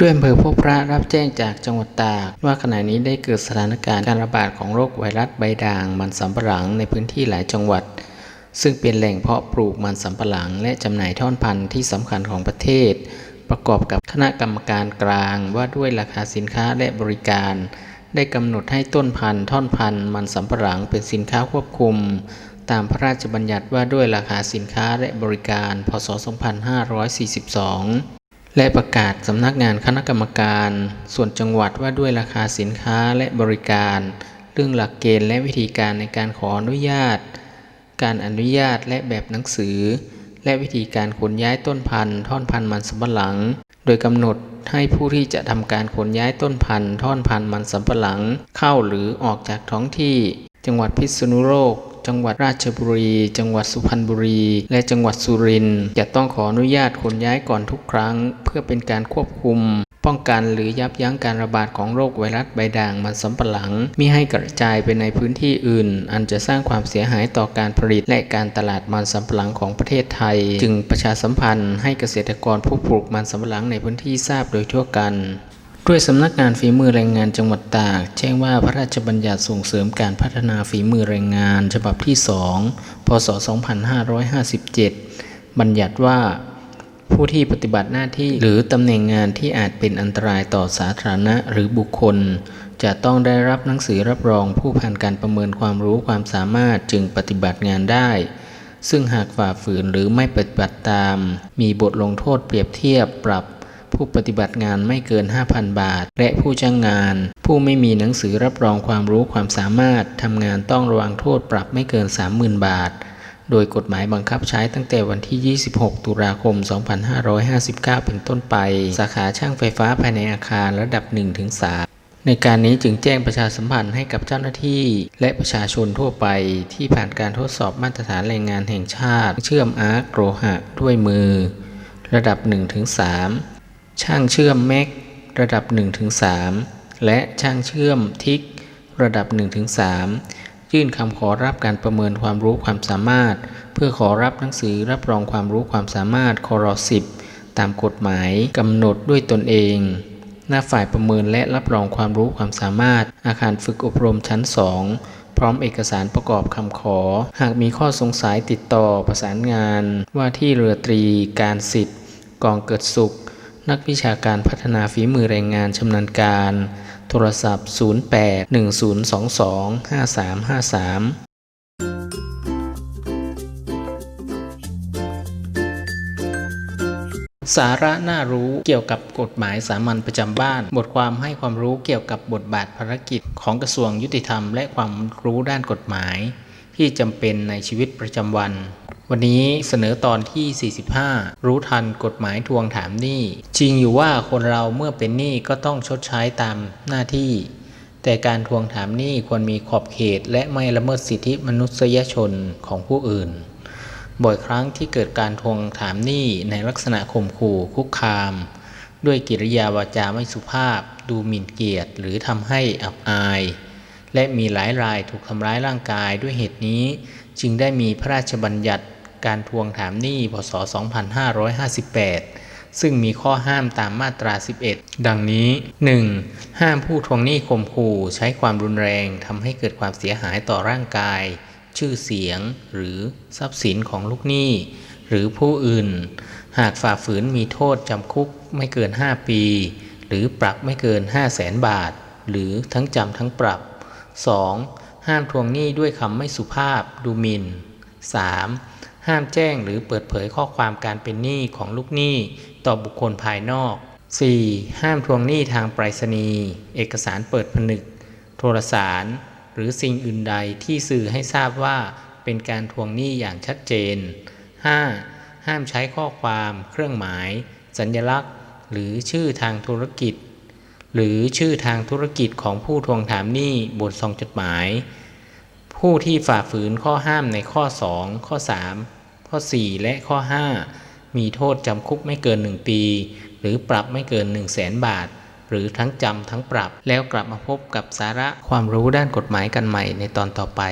ด้วยอำเภอพบพระรับแจ้งจากจังหวัดตาก ว่าขณะนี้ได้เกิดสถานการณ์การระบาดของโรคไวรัสใบด่างมันสำปะหลังในพื้นที่หลายจังหวัด ซึ่งเป็นแหล่งเพาะปลูกมันสำปะหลัง และจำหน่ายท่อนพันธุ์ที่สำคัญของประเทศ ประกอบกับคณะกรรมการกลางว่าด้วยราคาสินค้าและบริการ ได้กำหนดให้ต้นพันธุ์ท่อนพันธุ์มันสำปะหลังเป็นสินค้าควบคุม ตามพระราชบัญญัติว่าด้วยราคาสินค้าและบริการ พศ 2542 และประกาศสำนักงานคณะกรรมการ ส่วนจังหวัดว่าด้วยราคาสินค้าและบริการ เรื่องหลักเกณฑ์และวิธีการในการขออนุญาต การอนุญาตและแบบหนังสือ และวิธีการขนย้ายต้นพันธุ์ท่อนพันธุ์มันสำปะหลัง โดยกำหนดให้ผู้ที่จะทำการขนย้ายต้นพันธุ์ท่อนพันธุ์มันสำปะหลัง เข้าหรือออกจากท้องที่ จังหวัดพิษณุโลก จังหวัดราชบุรี จังหวัดสุพรรณบุรี และจังหวัดสุรินทร์จะต้องขออนุญาตขนย้ายก่อนทุกครั้ง เพื่อเป็นการควบคุม ป้องกันหรือยับยั้งการระบาดของโรคไวรัสใบด่างมันสำปะหลังมิให้กระจายไปในพื้นที่อื่น อันจะสร้างความเสียหายต่อการผลิตและการตลาดมันสำปะหลังของประเทศไทย จึงประชาสัมพันธ์ให้เกษตรกรผู้ปลูกมันสำปะหลังในพื้นที่ทราบโดยทั่วกัน ด้วยสำนักงานฝีมือแรงงานจังหวัดตาก แจ้งว่าพระราชบัญญัติส่งเสริมการพัฒนาฝีมือแรงงาน ฉบับที่ 2 พศ 2557 บัญญัติว่า ผู้ที่ปฏิบัติหน้าที่หรือตำแหน่งงานที่อาจเป็นอันตรายต่อสาธารณะหรือบุคคล จะต้องได้รับหนังสือรับรองผู้ผ่านการประเมินความรู้ความสามารถจึงปฏิบัติงานได้ ซึ่งหากฝ่าฝืนหรือไม่ปฏิบัติตาม มีบทลงโทษเปรียบเทียบปรับ ผู้ปฏิบัติงานไม่เกิน 5,000 บาท และผู้จ้างงาน ผู้ไม่มีหนังสือรับรองความรู้ความสามารถทำงานต้องระวังโทษปรับไม่เกิน 30,000 บาท โดยกฎหมายบังคับใช้ตั้งแต่วันที่ 26 ตุลาคม 2559 เป็นต้นไป สาขาช่างไฟฟ้าภายในอาคารระดับ 1-3ในการนี้จึงแจ้งประชาสัมพันธ์ให้กับเจ้าหน้าที่ และประชาชนทั่วไปที่ผ่านการทดสอบมาตรฐานแรงงานแห่งชาติ เชื่อมอาร์กโลหะด้วยมือ ระดับ 1-3 ช่างเชื่อมแม็กระดับ 1-3 และช่างเชื่อมทิกระดับ 1-3 ยื่นคำขอรับการประเมินความรู้ความสามารถ เพื่อขอรับหนังสือรับรองความรู้ความสามารถคอร10 ตามกฎหมายกำหนดด้วยตนเอง หน้าฝ่ายประเมินและรับรองความรู้ความสามารถ อาคารฝึกอบรมชั้น 2 พร้อมเอกสารประกอบคำขอ หากมีข้อสงสัยติดต่อประสานงาน ว่าที่เรือตรีการสิทธิ์กองเกิดสุข นักวิชาการพัฒนาฝีมือแรงงานชำนาญการ โทรศัพท์ 0810225353สาระน่ารู้เกี่ยวกับกฎหมายสามัญประจำบ้าน บทความให้ความรู้เกี่ยวกับบทบาทภารกิจของกระทรวงยุติธรรม และความรู้ด้านกฎหมาย ที่จำเป็นในชีวิตประจำวัน วันนี้เสนอตอนที่ 45 รู้ทันกฎหมายทวงถามหนี้ จริงอยู่ว่าคนเราเมื่อเป็นหนี้ก็ต้องชดใช้ตามหน้าที่ แต่การทวงถามหนี้ควรมีขอบเขต และไม่ละเมิดสิทธิมนุษยชนของผู้อื่น บ่อยครั้งที่เกิดการทวงถามหนี้ในลักษณะข่มขู่คุกคาม ด้วยกิริยาวาจาไม่สุภาพ ดูหมิ่นเกียรติ หรือทำให้อับอาย และมีหลายรายถูกทำร้ายร่างกายด้วยเหตุนี้ จึงได้มีพระราชบัญญัติการทวงถามหนี้พศ 2558 ซึ่งมีข้อห้ามตามมาตรา 11 ดังนี้ 1. ห้ามผู้ทวงหนี้ข่มขู่ใช้ความรุนแรงทำให้เกิดความเสียหายต่อร่างกาย ชื่อเสียง หรือทรัพย์สินของลูกหนี้หรือผู้อื่น หากฝ่าฝืนมีโทษจำคุกไม่เกิน 5 ปี หรือปรับไม่เกิน 5 0 0แสนบาท หรือทั้งจำทั้งปรับ 2. ห้ามทวงหนี้ด้วยคำไม่สุภาพดูหมิน่น 3. ห้ามแจ้งหรือเปิดเผยข้อความการเป็นหนี้ของลูกหนี้ต่อบุคคลภายนอก 4. ห้ามทวงหนี้ทางไปรษณีย์เอกสารเปิดผนึก โทรสาร หรือสิ่งอื่นใดที่สื่อให้ทราบว่าเป็นการทวงหนี้อย่างชัดเจน 5. ห้ามใช้ข้อความ เครื่องหมาย สัญลักษณ์ หรือชื่อทางธุรกิจ หรือชื่อทางธุรกิจของผู้ทวงถามหนี้บนซองจดหมาย ผู้ที่ฝ่าฝืนข้อห้ามในข้อ 2 ข้อ 3 ข้อ 4 และข้อ 5 มีโทษจำคุกไม่เกิน 1 ปี หรือปรับไม่เกิน 1 0 0 0 0แสนบาท หรือทั้งจำทั้งปรับแล้วกลับมาพบกับสาระความรู้ด้านกฎหมายกันใหม่ในตอนต่อไป